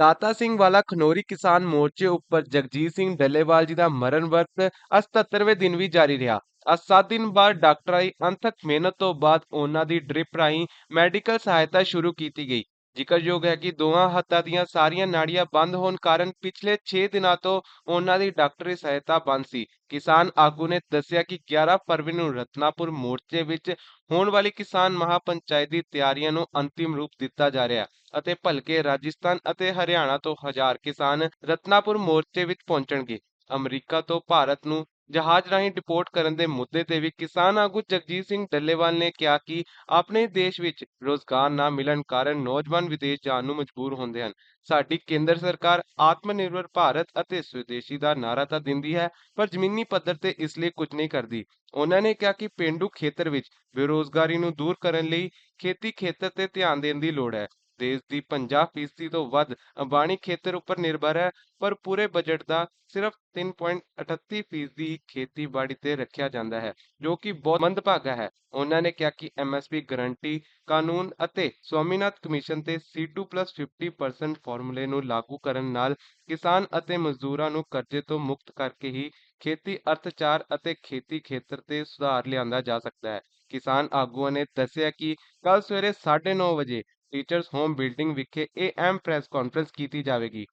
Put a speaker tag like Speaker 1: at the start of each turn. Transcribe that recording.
Speaker 1: ਦਾਤਾ ਸਿੰਘ ਵਾਲਾ ਖਨੋਰੀ ਕਿਸਾਨ ਮੋਰਚੇ ਉੱਪਰ ਜਗਜੀਤ ਸਿੰਘ ਡੱਲੇਵਾਲ ਜੀ ਦਾ ਮਰਨ ਵਰਤ ਅੱਜ 77ਵੇਂ ਦਿਨ ਵੀ ਜਾਰੀ ਰਿਹਾ। ਅੱਜ 7 ਦਿਨ ਬਾਅਦ ਡਾਕਟਰਾਂ ਦੀ ਅੰਥਕ ਮਿਹਨਤ ਤੋਂ ਬਾਅਦ ਉਹਨਾਂ ਦੀ ਡ੍ਰਿਪ ਰਾਹੀਂ ਮੈਡੀਕਲ ਸਹਾਇਤਾ ਸ਼ੁਰੂ ਕੀਤੀ ਗਈ। ਜ਼ਿਕਰਯੋਗ ਹੈ ਕਿ ਦੋਹਾਂ ਹੱਥਾਂ ਦੀਆਂ ਸਾਰੀਆਂ ਨਾੜੀਆਂ ਬੰਦ ਹੋਣ ਕਾਰਨ ਪਿਛਲੇ 6 ਦਿਨਾਂ ਤੋਂ ਉਹਨਾਂ ਦੀ ਡਾਕਟਰੀ ਸਹਾਇਤਾ ਬੰਦ ਸੀ। ਕਿਸਾਨ ਆਗੂ ਨੇ ਦੱਸਿਆ ਕਿ 11 ਫਰਵਰੀ ਨੂੰ ਰਤਨਾਪੁਰ ਮੋਰਚੇ ਵਿੱਚ ਹੋਣ ਵਾਲੀ ਕਿਸਾਨ ਮਹਾਪੰਚਾਇਤ ਦੀ ਤਿਆਰੀਆਂ ਨੂੰ ਅੰਤਿਮ ਰੂਪ ਦਿੱਤਾ ਜਾ ਰਿਹਾ ਅਤੇ ਭਲਕੇ ਰਾਜਸਥਾਨ ਅਤੇ ਹਰਿਆਣਾ ਤੋਂ ਹਜ਼ਾਰ ਕਿਸਾਨ ਰਤਨਾਪੁਰ ਮੋਰਚੇ ਵਿੱਚ ਪਹੁੰਚਣਗੇ। ਅਮਰੀਕਾ ਤੋਂ ਭਾਰਤ ਨੂੰ ਜਹਾਜ਼ ਰਾਹੀਂ ਡਿਪੋਰਟ ਕਰਨ ਦੇ ਮੁੱਦੇ ਤੇ ਵੀ ਕਿਸਾਨ ਆਗੂ ਜਗਜੀਤ ਸਿੰਘ ਡੱਲੇਵਾਲ ਨੇ ਕਿਹਾ ਕਿ ਆਪਣੇ ਦੇਸ਼ ਵਿੱਚ ਰੋਜ਼ਗਾਰ ਨਾ ਮਿਲਣ ਕਾਰਨ ਨੌਜਵਾਨ ਵਿਦੇਸ਼ ਜਾਣ ਨੂੰ ਮਜਬੂਰ ਹੁੰਦੇ ਹਨ। ਸਾਡੀ ਕੇਂਦਰ ਸਰਕਾਰ ਆਤਮ ਨਿਰਭਰ ਭਾਰਤ ਅਤੇ ਸਵਦੇਸ਼ੀ ਦਾ ਨਾਰਾ ਤਾਂ ਦਿੰਦੀ ਹੈ, ਪਰ ਜ਼ਮੀਨੀ ਪੱਧਰ ਤੇ ਇਸ ਲਈ ਕੁਝ ਨਹੀਂ ਕਰਦੀ। ਉਹਨਾਂ ਨੇ ਕਿਹਾ ਕਿ ਪਿੰਡੂ ਖੇਤਰ ਵਿੱਚ ਬੇਰੋਜ਼ਗਾਰੀ ਨੂੰ ਦੂਰ ਕਰਨ ਲਈ ਖੇਤੀ ਖੇਤਰ ਤੇ ਧਿਆਨ ਦੇਣ ਦੀ ਲੋੜ ਹੈ। ਦੇਸ਼ ਦੀ 50% ਤੋਂ ਵੱਧ ਅੰਬਾਣੀ ਖੇਤਰ ਉੱਪਰ ਨਿਰਭਰ ਹੈ, ਪਰ ਪੂਰੇ ਬਜਟ ਦਾ ਸਿਰਫ 3.38% ਖੇਤੀਬਾੜੀ ਤੇ ਰੱਖਿਆ ਜਾਂਦਾ ਹੈ, ਜੋ ਕਿ ਬਹੁਤ ਮੰਦਭਾਗਾ ਹੈ। ਉਹਨਾਂ ਨੇ ਕਿਹਾ ਕਿ ਐਮਐਸਪੀ ਗਰੰਟੀ, ਕਾਨੂੰਨ ਅਤੇ ਸਵਾਮੀਨਾਥਨ ਕਮਿਸ਼ਨ ਤੇ C2+50% ਫਾਰਮੂਲੇ ਨੂੰ ਲਾਗੂ ਕਰਨ ਨਾਲ ਕਿਸਾਨ ਅਤੇ ਮਜ਼ਦੂਰਾਂ ਨੂੰ ਕਰਜ਼ੇ ਤੋਂ ਮੁਕਤ ਕਰਕੇ ਹੀ ਖੇਤੀ ਅਰਥਚਾਰ ਅਤੇ ਖੇਤੀ ਖੇਤਰ ਤੇ ਸੁਧਾਰ ਲਿਆਂਦਾ ਜਾ ਸਕਦਾ ਹੈ। ਕਿਸਾਨ ਆਗੂਆਂ ਨੇ ਦੱਸਿਆ ਕਿ ਕੱਲ ਸਵੇਰੇ 9:30 ਵਜੇ ਟੀਚਰਸ ਹੋਮ ਬਿਲਡਿੰਗ ਵਿਖੇ ਇਹ ਅਹਿਮ ਪ੍ਰੈਸ ਕਾਨਫਰੰਸ ਕੀਤੀ ਜਾਵੇਗੀ।